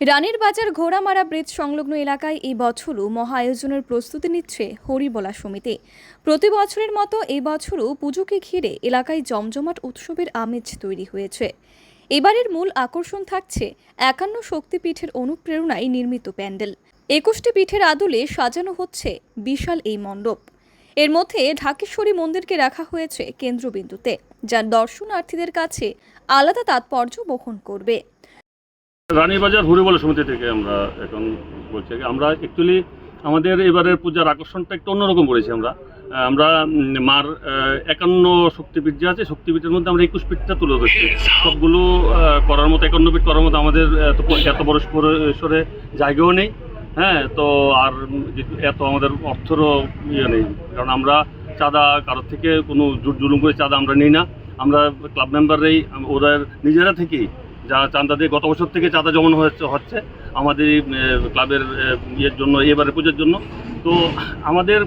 রানীর বাজার ঘোড়ামারা ব্রিজ সংলগ্ন এলাকায় এই বছরও মহা আয়োজনের প্রস্তুতি নিচ্ছে হরিবলা সমিতি। প্রতি বছরের মতো এই বছরও পুজোকে ঘিরে এলাকায় জমজমাট উৎসবের আমেজ তৈরি হয়েছে। এবারের মূল আকর্ষণ থাকছে একান্ন শক্তিপীঠের অনুপ্রেরণায় নির্মিত প্যান্ডেল। একুশটি পীঠের আদলে সাজানো হচ্ছে বিশাল এই মণ্ডপ। এর মধ্যে ঢাকেশ্বরী মন্দিরকে রাখা হয়েছে কেন্দ্রবিন্দুতে যা দর্শনার্থীদের কাছে আলাদা তাৎপর্য বহন করবে। রানীবাজার হরিবল সমিতি থেকে আমরা এখন বলছি আমরা অ্যাকচুয়ালি আমাদের এবারের পূজার আকর্ষণটা একটু অন্যরকম করেছি আমরা। আমরা মার একান্ন শক্তিপীঠ যে আছে, শক্তিপীঠের মধ্যে আমরা একুশ পীঠটা তুলে ধরছি। সবগুলো করার মতো, একান্ন পীঠ করার মতো আমাদের এত প- এত বড় জায়গাও নেই। হ্যাঁ তো আর এত আমাদের অর্থরও ইয়ে নেই। কারণ আমরা চাঁদা, কারোর থেকে কোনো জুট জুলুম করে চাঁদা আমরা নিই না। আমরা ক্লাব মেম্বাররাই ওরা নিজেরা থেকেই যা চাঁদা দিয়ে গত বছর থেকে চাঁদা জমানো হচ্ছে হচ্ছে আমাদের ক্লাবের ইয়ের জন্য এবারে পুজোর জন্য। তো আমাদের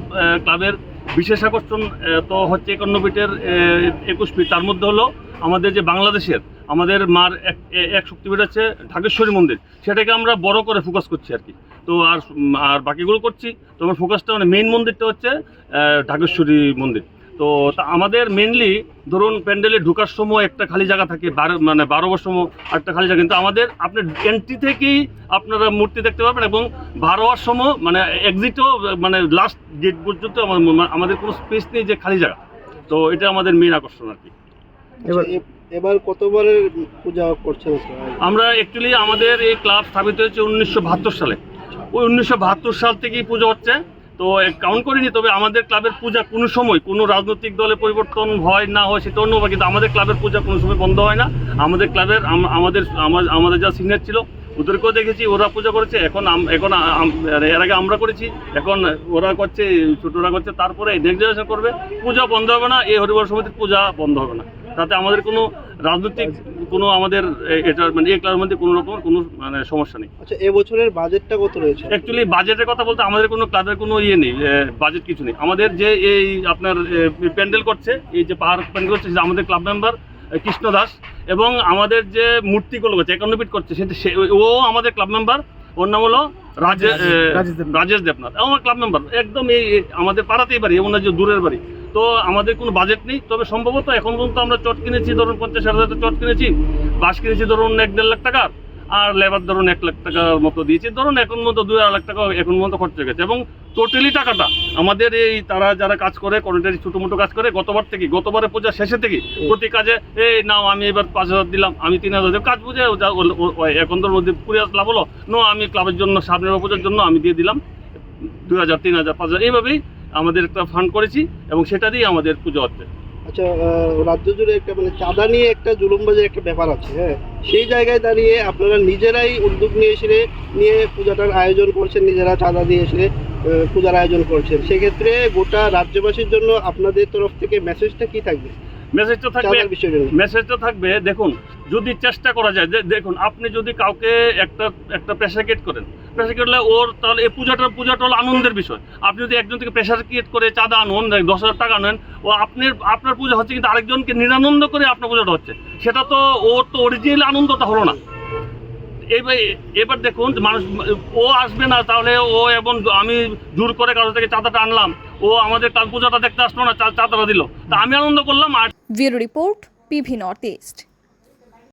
ক্লাবের বিশেষ আকর্ষণ তো হচ্ছে একান্ন ফিটের একুশ ফিট। তার মধ্যে হলো আমাদের যে বাংলাদেশের, আমাদের মার এক এক শক্তিপীঠ আছে, ঢাকেশ্বরী মন্দির। সেটাকে আমরা বড় করে ফোকাস করছি আর কি। তো আর আর বাকিগুলো করছি। তো আমার ফোকাসটা মানে মেইন মন্দিরটা হচ্ছে ঢাকেশ্বরী মন্দির। তো তা আমাদের মেনলি ধরুন প্যান্ডেলে ঢুকার সময় একটা খালি জায়গা থাকে বারো মানে বারো বছর সময় একটা খালি জায়গা। কিন্তু আমাদের আপনার এন্ট্রি থেকেই আপনারা মূর্তি দেখতে পাবেন এবং বারো হওয়ার সময় মানে এক্সিটও মানে লাস্ট গেট পর্যন্ত আমা- আমাদের কোনো স্পেস নেই যে খালি জায়গা। তো এটা আমাদের মেন আকর্ষণ আর কি। এবার এবার এবার কতবারের পূজা করছেন আমরা অ্যাকচুয়ালি আমাদের এই ক্লাব স্থাপিত হয়েছে উনিশশো বাহাত্তর সালে। ওই উনিশশো বাহাত্তর সাল থেকেই পুজো হচ্ছে। তো কাউন্ট করিনি, তবে আমাদের ক্লাবের পূজা কোনো সময় কোনো রাজনৈতিক দলে পরিবর্তন হয় না হয় সেটা অন্য কিন্তু আমাদের ক্লাবের পূজা কোনো সময় বন্ধ হয় না। আমাদের ক্লাবের আমাদের আমাদের যা সিনিয়র ছিল, ওদেরকেও দেখেছি, ওরা পূজা করেছে, এখন এখন এর আগে আমরা করেছি, এখন ওরা করছে, ছোটরা করছে, তারপরে নেক্সট জেনারেশন করবে, পূজা বন্ধ হবে না, এই হরিবার সমিতির পূজা বন্ধ হবে না। তাতে আমাদের কোনো রাজনৈতিক কোনো আমাদের এটার এটা মানে এই ক্লাবের মধ্যে কোনো রকম কোনো মানে সমস্যা নেই। আচ্ছা এবছরের বাজেটটা কত রয়েছে? অ্যাকচুয়ালি বাজেটের কথা বলতে আমাদের কোনো ক্লাবের কোনো ইয়ে নেই বাজেট কিছু নেই। আমাদের যে এই আপনার প্যান্ডেল করছে এই যে পাহাড় প্যান্ডেল করছে সেটা আমাদের ক্লাব মেম্বার কৃষ্ণ দাস। এবং আমাদের যে মূর্তিগুলো করছে একান্ন করছে সেটা সে ও আমাদের ক্লাব মেম্বার ওর নাম হলো রাজেশ রাজেশ দেবনাথ। রাজেশ দেবনাথ ও আমার ক্লাব মেম্বার একদম এই আমাদের পাড়াতেই বাড়ি এমন যে দূরের বাড়ি। তো আমাদের কোনো বাজেট নেই। তবে সম্ভবত এখন পর্যন্ত আমরা চট কিনেছি ধরুন পঞ্চাশ হাজার টাকা চট কিনেছি বাস কিনেছি ধরুন এক দেড় লাখ টাকার। আর লেবার ধরুন এক লাখ টাকার মতো দিয়েছি। ধরুন এখন মতো দুই আড়াই লাখ টাকা এখন মতো খরচ হয়ে গেছে। এবং টোটালি টাকাটা আমাদের এই তারা যারা কাজ করে কর্মচারী ছোটো মোটো কাজ করে গতবার থেকে গতবারে পূজার শেষে থেকে প্রতি কাজে এই নাও আমি এবার পাঁচ হাজার দিলাম আমি তিন হাজার কাজ বুঝে এখন মধ্যে কুড়ি হাজার লাভ হলো নো আমি ক্লাবের জন্য সামনের পূজার জন্য আমি দিয়ে দিলাম দুই হাজার তিন হাজার পাঁচ হাজার। এইভাবেই আমাদের একটা ফান্ড করেছি এবং সেটা দিয়ে আমাদের পুজো হচ্ছে। আচ্ছা রাজ্য জুড়ে একটা মানে চাঁদা নিয়ে একটা জুলুমবাজের একটা ব্যাপার আছে হ্যাঁ? সেই জায়গায় দাঁড়িয়ে আপনারা নিজেরাই উদ্যোগ নিয়ে এসে নিয়ে পূজাটার আয়োজন করছেন নিজেরা চাঁদা দিয়ে এসে পূজার আয়োজন করছেন। সেক্ষেত্রে গোটা রাজ্যবাসীর জন্য আপনাদের তরফ থেকে মেসেজটা কি থাকবে? মেসেজ তো থাকবে। মেসেজ তো থাকবে। দেখুন যদি চেষ্টা করা যায় দেখুন আপনি যদি কাউকে একটা একটা প্রেশার ক্রিয়েট করেন প্রেশার করলে ওর তাহলে এই পূজাটা পূজাটা হলো আনন্দের বিষয়। আপনি যদি একজন থেকে প্রেশার ক্রিয়েট করে চাঁদা আনুন দশ হাজার টাকা নেন, ও আপনার আপনার পূজা হচ্ছে কিন্তু আরেকজনকে নিরানন্দ করে আপনার পূজাটা হচ্ছে। সেটা তো ওর তো অরিজিনাল আনন্দটা হলো না। এবার এবার দেখুন মানুষ, ও আসবে না, তাহলে ও এবং আমি জোর করে কারও থেকে চাঁদাটা আনলাম, ও আমাদের কাল পূজাটা দেখতে আসলো না চাঁদাটা দিল। তা আমি আনন্দ করলাম, আর রিপোর্ট পিভি নর্থ ইস্ট।